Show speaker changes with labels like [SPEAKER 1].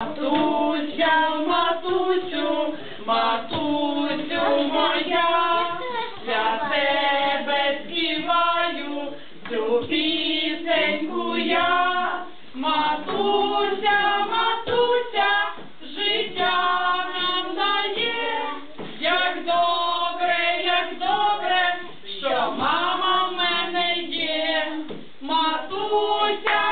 [SPEAKER 1] Матуся, матусю, матусю моя, для тебе співаю цю пісеньку я, матуся, матуся, життя нам дає, як добре, як добре, що мама в мене є, матуся.